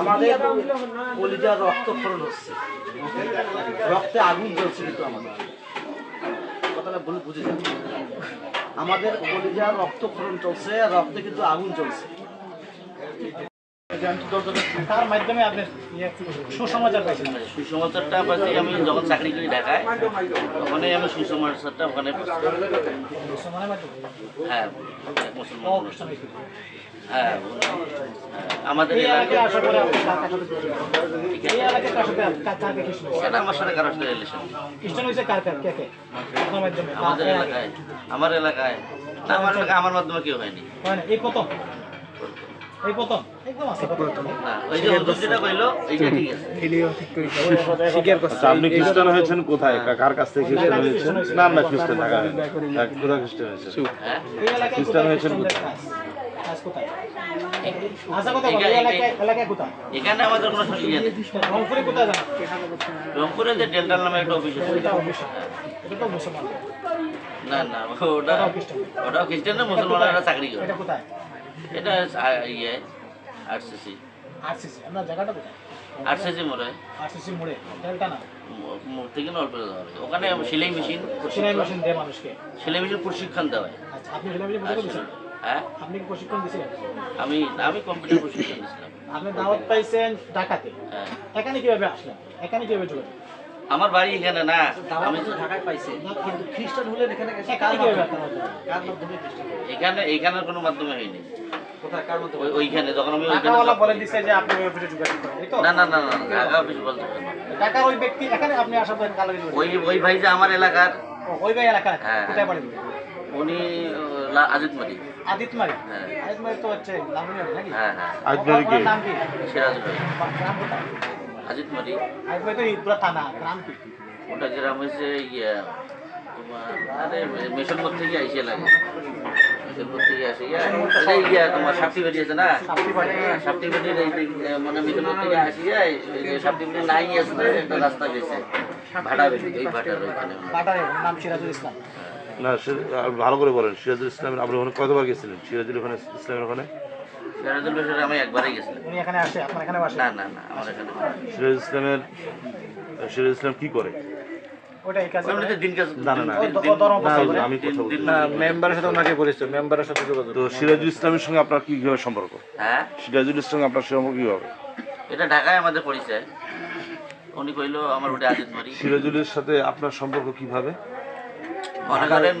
আমাদের কলিজার রক্তক্ষরণ হচ্ছে। রক্তে আগুন জ্বলছে কিন্তু আমাদের। কথাটা বলে বুঝে যান আমাদের কলিজার রক্তক্ষরণ চলছে, আর রক্তে কিন্তু আগুন চলছে। তার মাধ্যমে আপনি ইয়ে সুসমাচার পাইছেন? সুসমাচারটা পাচ্ছি আমি যখন চাকরি করি ঢাকায় ওখানে আমি সুসমাচারটা ওখানে হ্যাঁ মুসলমান হ্যাঁ আমাদের? সেটা আমার সাথে কারোর রিলেশন আমাদের এলাকায় আমার এলাকায়। না আমার এলাকায় আমার মাধ্যমে কেউ হয়নি। হয় এই প্রথম এই প্রথম। একদম আছে না ওই যে যেটা কইলো এইটা ঠিক আছে। আপনি খ্রিস্টান হয়েছেন কোথায়? কার কাছ থেকে খ্রিস্টান হয়েছেন? না না খ্রিস্টান ঢাকা কোথায় খ্রিস্টান খ্রিস্টান হয়েছেন? এখানে আমাদের কোনো রংপুরে যে নামে একটা অফিস আছে। মুসলমান। না না ওটা ওটাও খ্রিস্টান। না মুসলমানরা চাকরি করে। এটা ইয়ে আরসিসি RCC আপনার জায়গাটা কোথায়? আরসিসি মোড়ে। RCC মোড়ে, ডেল্টা না। মোড় থেকে অল্প যাওয়া লাগে। ওখানে সেলাই মেশিন সেলাই মেশিন দেয় মানুষকে। সেলাই মেশিন প্রশিক্ষণ দেওয়া হয়। আচ্ছা, আপনি সেলাই মেশিন হ্যাঁ? আপনি কি প্রশিক্ষণ দিয়েছিলেন? আমি আমি কম্পিউটার প্রশিক্ষণ দিয়েছিলাম। আপনি দাওয়াত পাইছেন ঢাকাতে। হ্যাঁ। এখানে কীভাবে আসলেন? এখানে কীভাবে যোগাযোগ আমার বাড়ি এখানে না। আমি তো ঢাকায় পাইছে। কিন্তু খ্রিস্টান হলেন এখানে এসে কার মাধ্যমে? আপনার কার মাধ্যমে খ্রিস্টান? হলেন? এখানে কোনো মাধ্যমে হয়নি। কোথায় কার মাধ্যমে? ওই- ওইখানে যখন আমি ওইখানে বলে দিছে যে আপনি অফিসে যোগাযোগ করেন এই তো? না না না না না, ঢাকা অফিস বলতে ঢাকার ওই ব্যক্তি এখানে আপনি কালো ওই ওই ভাই যে আমার এলাকার। ওই ভাই এলাকা হ্যাঁ। কোথায় বাড়ি? উনি লা- আজিত মারি আদিতমারি? হ্যাঁ। তো হচ্ছে লালমনিরহাট নাকি? হ্যাঁ হ্যাঁ। কে? কি সিরাজ ভাই কোথায়? আজিত মারি আদিতমারি তো এই পুরো থানা গ্রাম ওটা গ্রাম হয়েছে ইয়ে তোমার আরে মিশনপুর থেকে আইসে লাগে। মিশনপুর থেকে আসে এটা ইয়া তোমার সাপটি বাড়ি আছে না? সাপ্তিবাড়ি। হ্যাঁ, মানে মিশনপুর থেকে বাড়ি নাই আসলে একটা রাস্তা গেছে। ভাড়া বেশি এই ভাটার ওইখানে। নাম সিরাজুল ইসলাম। না ভালো করে বলেন সিরাজুল ইসলামের আপনি ওখানে কতবার গেছিলেন? সিরাজুল ওখানে ইসলামের ওখানে? সিরাজুল বেশরে আমি একবারই গেছিলাম। উনি এখানে আসে আপনার এখানে আসে? না না না আমার এখানে সিরাজুল ইসলামের সিরাজুল ইসলাম কি করে? ওটা এই কাজে দিন কাজ না না না। ও- ও ধর্ম না, প্রচার করে। আমি কথা বলছি। না, মেম্বারের সাথে ওনাকে পরিচয় মেম্বারের সাথে যোগাযোগ। তো সিরাজুল ইসলামের সঙ্গে আপনার কি কীভাবে সম্পর্ক? হ্যাঁ? সিরাজুল ইসলাম আপনার সম্পর্ক কীভাবে? এটা ঢাকায় আমাদের পরিচয়। উনি কইলো আমার ওটা আজিত মারি সিরাজুলের সাথে আপনার সম্পর্ক কীভাবে? মনে করেন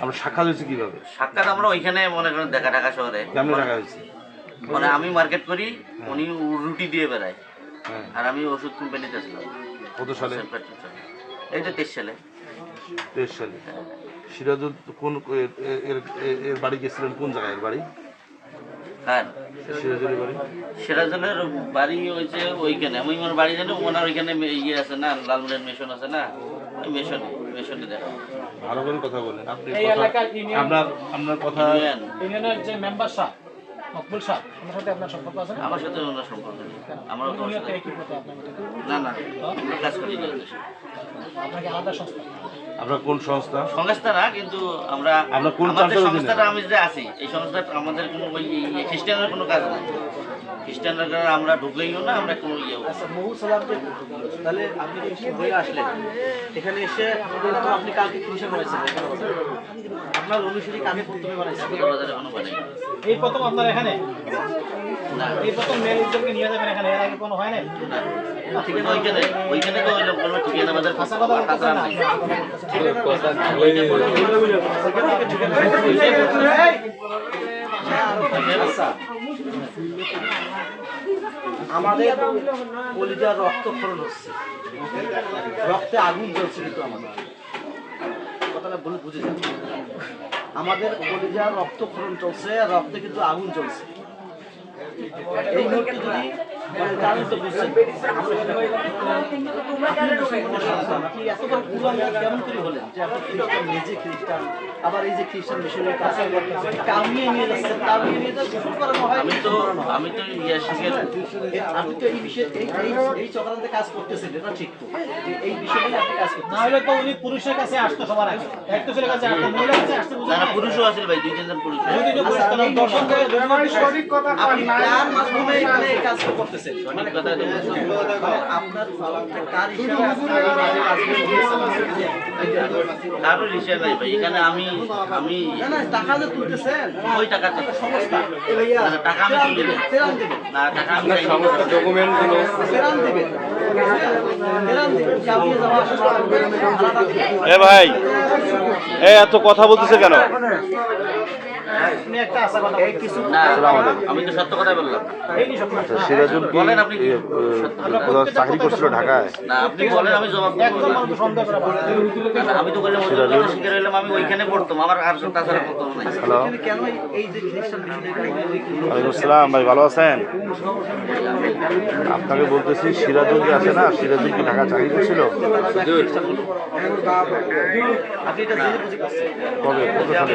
আমরা সাক্ষাৎ হয়েছে কীভাবে? সাক্ষাৎ আমরা ওইখানে মনে করেন দেখা ঢাকা শহরে। কেমন টাকা হয়েছে? মানে আমি মার্কেট করি উনি রুটি দিয়ে বেড়ায়। হ্যাঁ। আর আমি ওষুধ কোম্পানিতে ছিলাম। কত সালে? এই তো তেইশ সালে। তেইশ সালে। সিরাজুল কোন এর- বাড়ি গেছিলেন কোন জায়গায় এর বাড়ি? হ্যাঁ। সিরাজুলের বাড়ি? সিরাজুলের বাড়ি হয়েছে ওইখানে। আমি আমার বাড়ি জানি ওনার ওইখানে ইয়ে আছে না মেশন আছে না? ওই মেশন মেশনে দেখা ভালো করে কথা বলেন। আপনি আপনার আপনার কথা ইউনিয়ন ইউনিয়নের যে মেম্বার সাহেব মকবুল ওনার সাথে আপনার সম্পর্ক আছে না? আমার সাথে ওনার সম্পর্ক নেই। আমার তো না না আমরা কাজ করি না আপনাকে আলাদা সংস্থা? আমরা কোন সংস্থা? সংস্থা না কিন্তু আমরা আমরা কোন সংস্থাটা আমি যে আছি এই সংস্থাটা আমাদের কোনো ওই খ্রিস্টানের কোনো কাজ নাই। খ্রিস্টানরা আমরা ঢুকেইও না আমরা কোনো ইয়েও আচ্ছা মহু সালাম তাহলে আপনি হয়ে আসলেন এখানে এসে আপনি কালকে কিসে বানাইছেন আপনার অনুসারী কাকে প্রথমে বানাইছেন এই প্রথম আপনার এখানে না এই প্রথম মেয়ের উদ্যোগকে নিয়ে যাবেন এখানে এর আগে কোনো হয় নাই ওইখানে ওইখানে তো ওই ঠিকানা কথা নাই আচ্ছা আমাদের কলিজার রক্তক্ষরণ হচ্ছে। রক্তে আগুন জ্বলছে কিন্তু আমাদের। কথাটা ভুল বুঝে যান আমাদের কলিজার রক্তক্ষরণ চলছে, রক্তে কিন্তু আগুন চলছে এই মুহূর্তে যদি আবার আমি তো আমি তো আপনি তো এই বিষয়ে কাজ করতেছেন এটা ঠিক তো এই বিষয়ে কাজ তো উনি পুরুষের কাছে আসতো সবার আগে পুরুষও আছে ভাই দুই তিনজন পুরুষ। আপনি মাধ্যমে এখানে এই কাজটা করতেছেন সঠিক কথা তো বলছি। মানে আপনার কার হিসাবে হিসেব ভাই এখানে আমি আমি টাকা যে তুলতেছেন ওই টাকা সংস্থা টাকা আমি না টাকা আমি আলাদা দেবেন। এ ভাই এ এত কথা বলতেছে কেন আপনি একটা আশা কথা এই কিছু না আমি তো সত্য কথা বললাম। আচ্ছা, সিরাজুল কি বলেন আপনি কি? এ, এ, কোথাও চাকরি করছিল ঢাকায়? না আপনি বলেন আমি জবাব দেবো একদম মানুষ সন্দেহ করা বলে আমি তো বললাম শিকার হইলাম আমি ওইখানে পড়তাম। আমার আর তাছাড়া পড়তাম না। হ্যালো? ওয়ালাইকুম আসসালাম ভাই ভালো আছেন? আপনাকে বলতেছি সিরাজুল যে আছে না সিরাজুল কি ঢাকা চাকরি করছিল? কবে? কত সালে?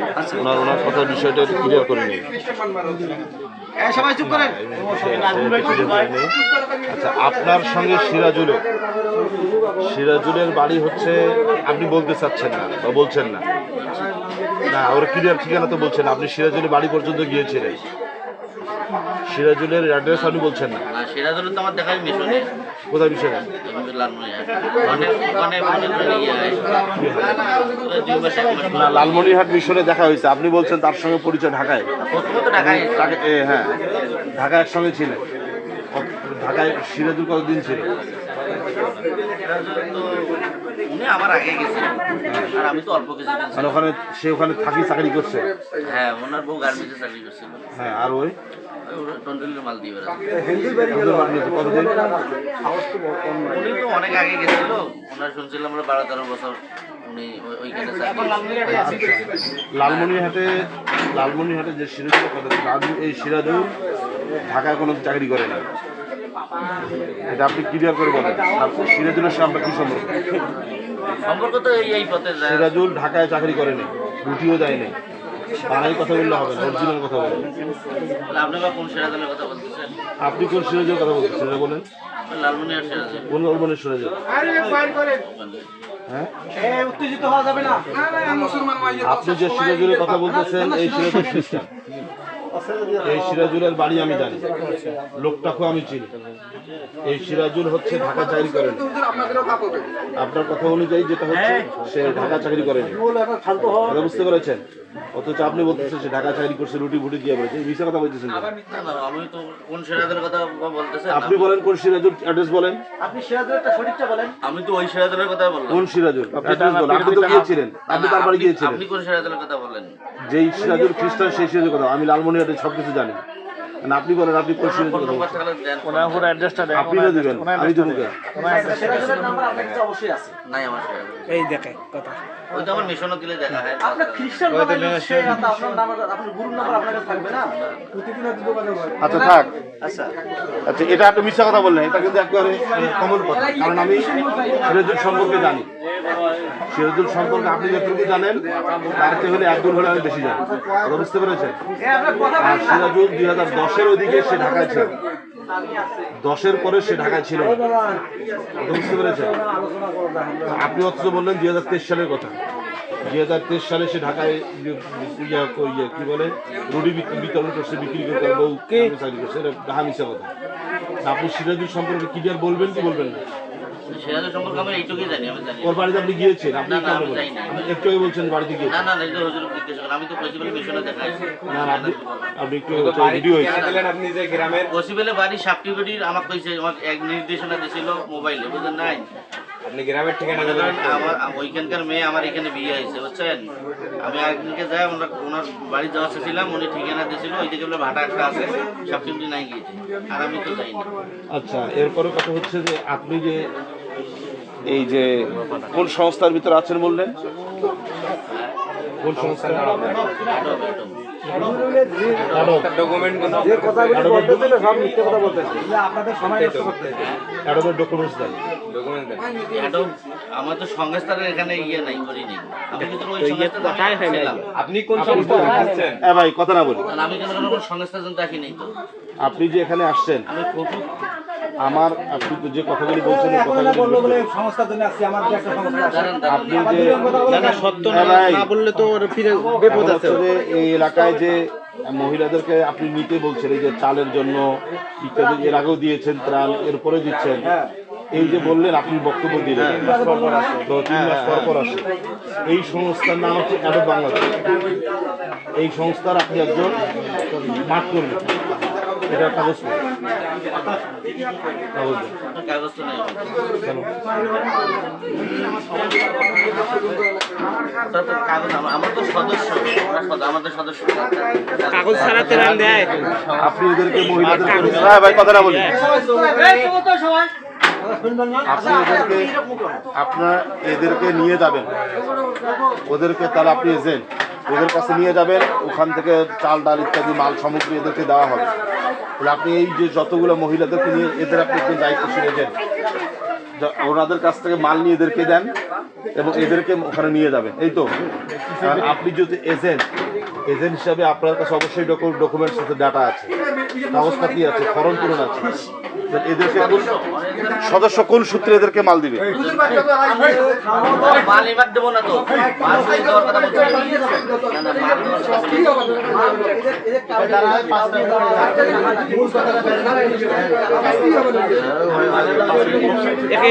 ওনার ওনার কথা বিষয়টা ক্লিয়ার করিনি এই সবাই চুপ করেন। আচ্ছা আপনার সঙ্গে সিরাজুলের সিরাজুলের বাড়ি হচ্ছে আপনি বলতে চাচ্ছেন না বা বলছেন না। না ওর ক্লিয়ার ঠিকানা তো বলছেন আপনি সিরাজুলের বাড়ি পর্যন্ত গিয়েছিলেন। সিরাজুলের অ্যাড্রেস আপনি বলছেন না। ধরুন তো আমার দেখা মিশনে কোথায় বিষয়? লালমনিরহাট। না মিশনে দেখা হয়েছে। আপনি বলছেন তার সঙ্গে পরিচয় ঢাকায়। হ্যাঁ ঢাকায় ঢাকা একসঙ্গে ছিলেন। ঢাকায় সিরাজুল কতদিন ছিল উনি আমার আগে গেছিলেন আর আমি তো অল্প কিছু মানে ওখানে সে ওখানে থাকি চাকরি করছে? হ্যাঁ ওনার বউ চাকরি করছিল হ্যাঁ আর ওই? টন্ডলির মাল দিয়ে কতদিন? উনি তো অনেক আগে গেছিল। ওনার শুনছিলাম আমরা বারো তেরো বছর উনি ওই- ওইখানে লালমনিরহাটে লালমনিরহাটে যে সিরাজুল কথা এই সিরাজুল ঢাকায় কোনো চাকরি করে না এটা আপনি ক্লিয়ার করে বলেন। সিরাজুলের সাথে আপনার কি সম্পর্ক? সম্পর্ক তো এই পথে সিরাজুল ঢাকায় চাকরি করেনি রুটিও দেয়নি বানাই কথা বললে হবে না অরিজিনাল কথা বলেন আপনি কোন সেরাদানের কথা বলতেছেন? আপনি কোন সিরাজুল কথা বলেন। লালমনি কোন লালমনির সিরাজুল? হ্যাঁ? এই উত্তেজিত হওয়া যাবে না। আপনি যে সিরাজুলের কথা বলতেছেন এই সিরাজুল খ্রিস্টান এই সিরাজুলের বাড়ি আমি জানি। লোকটাকেও আমি চিনি। এই সিরাজুল হচ্ছে ঢাকা চাকরি করেন আপনার কথা অনুযায়ী যেটা হচ্ছে সে ঢাকা চাকরি করেনি বুঝতে পেরেছেন? অথচ আপনি বলতেছেন সে ঢাকা চাকরি করছে রুটি ফুটি দিয়ে বলেছে এই মিশা কথা বলতেছেন কেন? না, না, আমি তো কোন সেরাদানের কথা বলতেছেন? আপনি বলেন কোন সিরাজুল অ্যাড্রেস বলেন। আপনি সিরাজের একটা সঠিকটা বলেন। আমি তো ওই সেরাদানের কথা বললাম। কোন সিরাজুল? অ্যাড্রেস বলেন। আপনি তো গিয়েছিলেন। আপনি তার বাড়ি গিয়েছিলেন। আপনি কোন সেরাদানের কথা বলেন? যেই সিরাজুল খ্রিস্টান সেই সিরাজুল কথা। আমি লালমনিহাটে সব কিছু জানি। না, আপনি বলেন আপনি কথা নম্বর বলছেন? পুরো অ্যাড্রেসটা দেন। আপনি দিবেন আমি দেবো? সিরাজের নাম্বার আপনার কাছে অবশ্যই আছে। নাই আমার এই দেখে কথা। ওই তো আমার মিশনও দিলে দেখা হয়। আপনার খ্রিস্টান আপনার আপনার নাম্বার আপনার গুরুর নাম্বার আপনার কাছে থাকবে না? আচ্ছা থাক। আচ্ছা। আচ্ছা এটা একটু মিথ্যা কথা বললেন এটা কিন্তু একেবারে কমন কথা কারণ আমি সিরাজুল সম্পর্কে জানি। সিরাজুল সম্পর্কে আপনি যতটুকু জানেন তার চেয়ে হলে একদম হলে আমি বেশি জানি। বুঝতে পেরেছেন? এ আপনার কথা আর সিরাজুল দুই হাজার দশের ওইদিকে সে ঢাকায় ছিল। দশের পরে সে ঢাকায় ছিল। বুঝতে পেরেছেন? আপনি অথচ বললেন দুই হাজার তেইশ সালের কথা। দুই হাজার তেইশ সালে সে ঢাকায় কি বলে? রুটি বিতরণ করছে বিক্রি করতে বউ চাকরি করছে। এটা ডাহা মিশা কথা। আপনি সিরাজুল সম্পর্কে ক্লিয়ার বলবেন কি বলবেন না? বাড়িতে আপনি গিয়েছেন? আপনি। একটু বলছেন বাড়িতে না গিয়েছেন। না না হুজুর জিজ্ঞেস করেন আমি তো মিশনে না আপনি আপনি একটু ভিডিও হয়েছে। আপনি যে গ্রামের? পসিবলে বাড়ি সাপটিবিটির আমাকে কইছে আমাকে এক নির্দেশনা দিছিল মোবাইলে বুঝলেন নাই? আপনি গ্রামের ঠিকানা আমার ওইখানকার মেয়ে আমার এখানে বিয়ে হয়েছে বুঝছেন? আমি একদিনকে যাই ওনার ওনার বাড়ি যাওয়া ছিলাম উনি ঠিকানা দিয়েছিল ওই দিকে ভাটা একটা আছে নাই গিয়েছে আর আমি তো যাইনি। আচ্ছা এরপরে কথা হচ্ছে যে আপনি যে এই যে কোন সংস্থার ভিতরে আছেন বললেন? কোন সংস্থা এটাও, এটাও। ডকুমেন্ট অ্যাডোবের ডকুমেন্টস দেন। আমার তো সংস্থানের এখানে ইয়ে নাই করি নাই। আমি কিন্তু ওই সংস্থাতে ছিলাম আপনি কোন আসছেন এ ভাই কথা না বলি। আমি কিন্তু কোনো সংস্থার জন্য রাখি নাই তো। আপনি যে এখানে আসছেন। আমি ফটো আমার আপনি তো যে কথাগুলি বলছেন এই কথাগুলি সংস্থার জন্য আসছি আমার যে একটা সংস্থা আছে। দাঁড়ান দাঁড়ান আপনি যে না, না, সত্য না, বললে তো ফিরে এখন হচ্ছে এই এলাকায় যে মহিলাদেরকে আপনি নিতে বলছেন এই যে চালের জন্য ইত্যাদি এর আগেও দিয়েছেন ত্রাণ এরপরে দিচ্ছেন। এই যে বললেন আপনি বক্তব্য দিলেন। তো তিন মাস পর পর আসে। এই সংস্থার নাম হচ্ছে অ্যাডব বাংলাদেশ এই সংস্থার আপনি একজন মাঠ কর্মী। এটা কাগজ কাগজ কাগজ ছাড়া তেরান দেয়। আপনি এদেরকে মহিলাদের ভাই কথা না বলি আপনি এদেরকে আপনার এদেরকে নিয়ে যাবেন। ওদেরকে তাহলে আপনি এজেন্ট ওদের কাছে নিয়ে যাবেন। ওখান থেকে চাল ডাল ইত্যাদি মাল সামগ্রী এদেরকে দেওয়া হবে। আপনি এই যে যতগুলো মহিলাদেরকে নিয়ে এদের আপনি একটু দায়িত্ব এজেন্ট ওনাদের কাছ থেকে মাল নিয়ে এদেরকে দেন এবং এদেরকে ওখানে নিয়ে যাবেন। এই তো? কারণ আপনি যদি এজেন্ট এজেন্ট হিসাবে আপনার কাছে অবশ্যই ডকুমেন্টস ডাটা আছে। কাগজপাতি আছে ফরম পূরণ আছে। এদেরকে কোন সদস্য কোন সূত্রে এদেরকে মাল দিবে।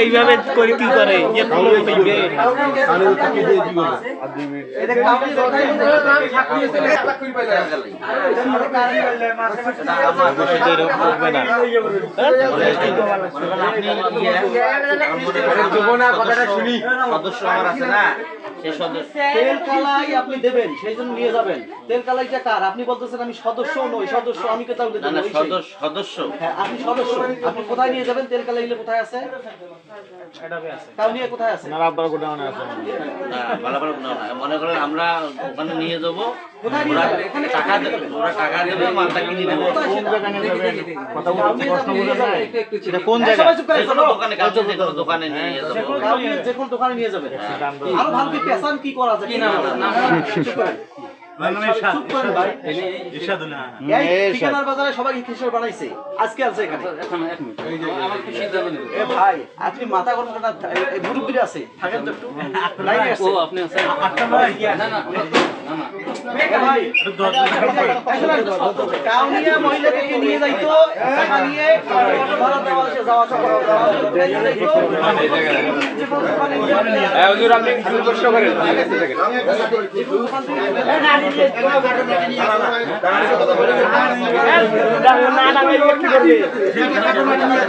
এইভাবে করে কি করে? যে সদস্য আমার আছে না। তেল কালাই আপনি দেবেন সেই জন্য নিয়ে যাবেন। তেল কালাইটা কার? আপনি বলতেছেন আমি সদস্য নই সদস্য আমি কোথাও না না সদস্য সদস্য। হ্যাঁ আপনি সদস্য। আপনি কোথায় নিয়ে যাবেন? তেল কালাইলে কোথায় আছে? তাও নিয়ে কোথায় আছে? না না মনে করেন আমরা ওখানে নিয়ে যাব দোকানে কাউকে যে কোনো দোকানে নিয়ে যাব। যে কোনো দোকানে নিয়ে যাবেন আরও ভালো কি করা যায় না, না, না। চুপ করেন। চুপ করেন ভাই। এই ঠিকানার বাজারে সবাই কিশোর বানাইছে আজকে আছে এখানে এ ভাই আপনি মাথা গরম করা মুরব্বী আছে থাকেন তো একটু লাইনে আসছে ও আপনি আছেন না না এ ভাই কাউনিয়া মহিলাকে নিয়ে যাইতো টাকা নিয়ে ভাড়া দেওয়া যাওয়া আসা করা নিয়ে যাইতো